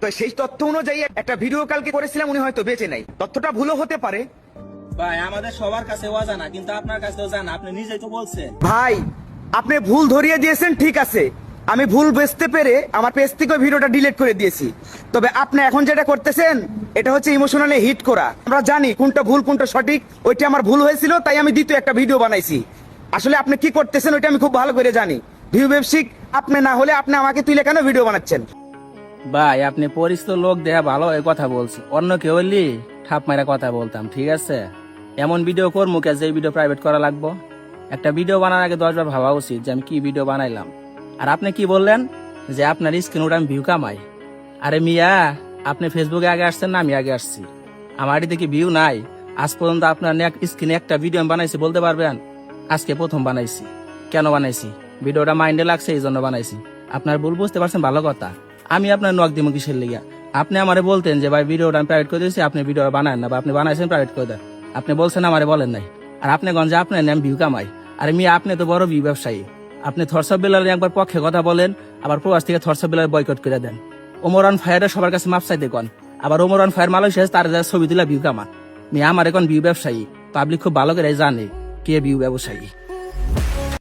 তো সেই তথ্য অনুযায়ী একটা ভিডিও কালকে করেছিলাম উনি হয়তো বেঁচে নাই। তথ্যটা ভুলও হতে পারে। ভাই আমাদের সবার কাছে অজানা কিন্তু আপনার কাছেও জানা আপনি নিজেই তো বলছেন। ভাই আপনি ভুল ধরিয়ে দিয়েছেন ঠিক আছে। আমি ভুল বুঝতে পেরে আমার পেজ থেকে ভিডিওটা ডিলিট করে দিয়েছি। তবে আপনি এখন যেটা করতেছেন এটা হচ্ছে ইমোশনালি হিট করা। আমরা জানি কোনটা ভুল কোনটা সঠিক ওইটা আমার ভুল হয়েছিল তাই আমি দ্বিতীয় একটা ভিডিও বানাইছি। আসলে আপনি কি করতেছেন ওইটা আমি খুব ভালো করে জানি। ভিউ ব্যবসিক আপনি না হলে আপনি আমাকে তুলে কেন ভিডিও বানাচ্ছেন? ভাই, আপনি পরিচিত লোক দেয়া ভালো এই কথা বলছে। অন্য কেউ হইলি ঠাপ মারা কথা বলতাম, ঠিক আছে? এমন ভিডিও করব কে যে ভিডিও প্রাইভেট করা লাগবো? একটা ভিডিও বানানোর আগে দশবার ভাবা উচিত যে আমি কি ভিডিও বানাইলাম। আর আপনি কি বললেন? যে আপনার স্ক্রিন ওটা আমি ভিউ কামাই। আরে মিয়া, আপনি ফেসবুকে আগে আসছেন না, আমি আগে আসছি। আমার এদিকে কি ভিউ নাই? আজ পর্যন্ত আপনার স্ক্রিনে একটা ভিডিও আমি বানাইছি, বলতে পারবেন? আজকে প্রথম বানাইছি। কেন বানাইছি? ভিডিওটা মাইন্ডে লাগছে এই জন্য বানাইছি। আপনার ভুল বুঝতে পারছেন, ভালো কথা। আমি আপনার নক দিব কিসের লিগা? আপনি আমারে বলতেন যে, ভাই ভিডিওটা আমি প্রাইভেট করে দিয়েছি, আপনি ভিডিও বানান না, বা আপনি বানাইছেন প্রাইভেট করে দেন। আপনি বলছেন, আমারে বলেন নাই। আর আপনি গঞ্জে আপনার নাম ভিউ কামাই। আর আমি আপনি তো বড় ভিউ ব্যবসায়ী। আপনি থরসব বিলার একবার পক্ষে কথা বলেন, আবার প্রবাস থেকে থরসব বিলার বয়কট করে দেন। ওমরান ফায়ারের সবার কাছে মাপ চাইতে কন। আবার ওমরান ফায়ার মালয়েশিয়া তার যা ছবি তুলা ভিউ কামা আমি আমার এখন ভিউ ব্যবসায়ী। পাবলিক খুব ভালো করে জানে কে ভিউ ব্যবসায়ী।